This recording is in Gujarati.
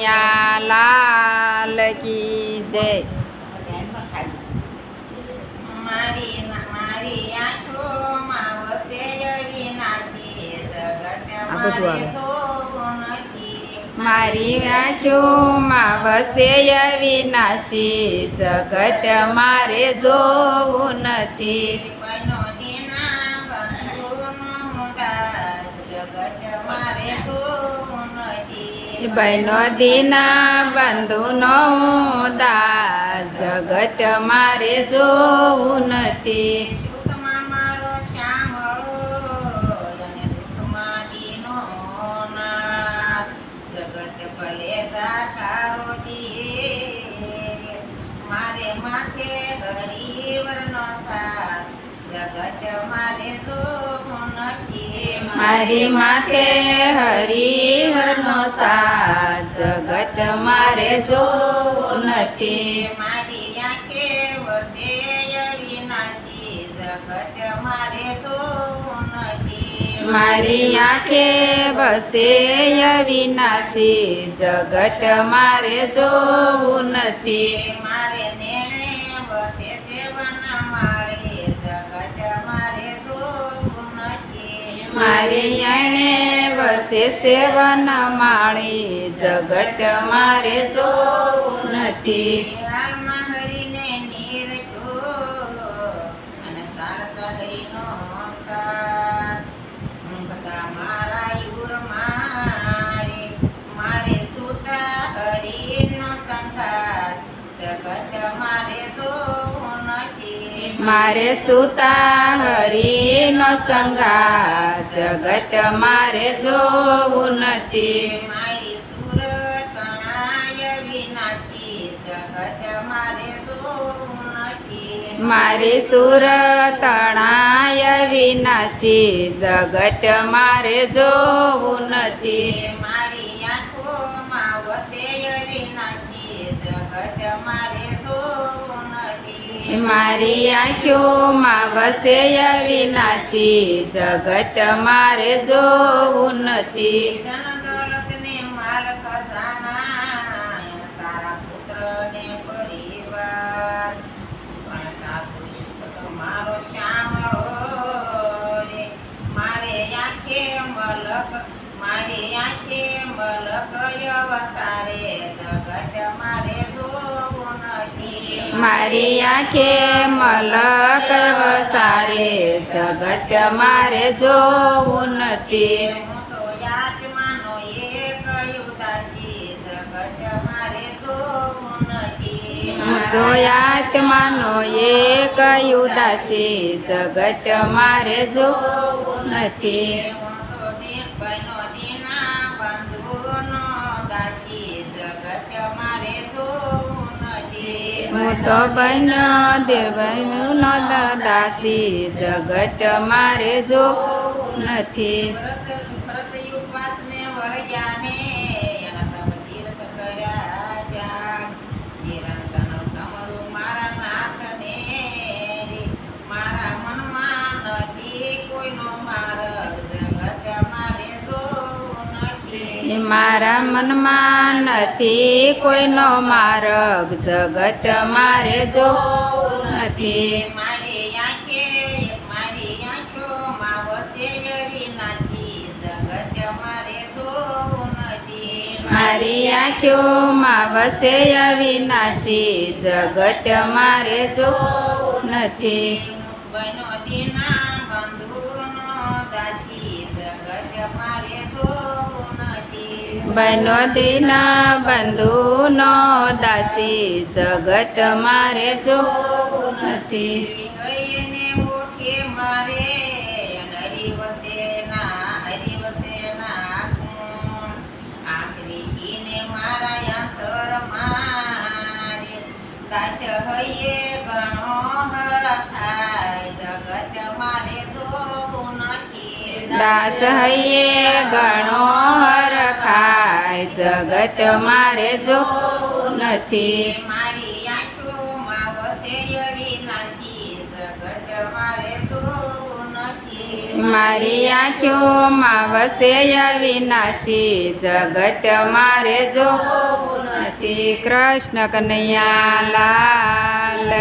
કનૈયા લાલ કી જય. મારી મારી આંખોમાં વસે જગત મારી આંખોમાં વસે વિનાશી જગત મારે જોવું નથી. બહેનો દીના બંધુનો દાસ જગત મારે જોવું નથી. સુખમાં મારો શ્યામળો અને દુઃખમાં દીનો જગત ભલે સાકારો દીએ મારે માથે હરિવરનો સાથ. જગત મારે શોભું નથી. મારી માથે હરિહરનો સાથ જગત મારે જોવું નથી મારી આંખે વસે અવિનાશી જગત મારે શોભું નથી મારી આંખે બસે અવિનાશી જગત મારે જોવું નથી મારે નેણે વસે સેવન માળે જગત મારે શોભું નથી મારી આણે વસે સેવન માણી જગત મારે જોવું નથી. મારે સુતા હરિનો સંગા જગત મારે જોવું નથી મારી સુરત તણાય વિનાશી જગત મારે જોવું નથી મારી સુર તણાય વિનાશી જગત મારે જોવું નથી મારી આંખોમાં વસે વિનાશી જગત મારે જોવું નથી. મારો આંખે મલક આંખે યવસારે. જગત મારે નથી મારી આંખે મલક વસારે જગત મારે જોવું નથી હું તો આત્માનો એક ઉદાસી જગત મારે જોવું નથી હું તો આત્માનો એક ઉદાસી જગત મારે જોવું નથી હું તો દીના બંધુનો દાસી જગત મારે જો નથી. મારા મનમાં નથી કોઈનો માર્ગ જગત મારે જો નથી. મારી આંખે મારી આંખોમાં વસે વિનાશી જગત મારે જોવું નથી. મારી આંખોમાં વસે અવિનાશી જગત મારે જોવું નથી. બનો દીના બનો દીના બંધુનો દાસી જગત મારે જો નથી. દાસ હૈયે ગણો હરખાય જગત મારે નથી દાસ હૈયે ગણો હરખાય જગત મારે જો નથી. મારી આંખોમાં વસે વિનાશી જગત મારે જો નથી. મારી આંખોમાં વસે અવિનાશી જગત મારે જો નથી. કૃષ્ણ કનૈયા લાલ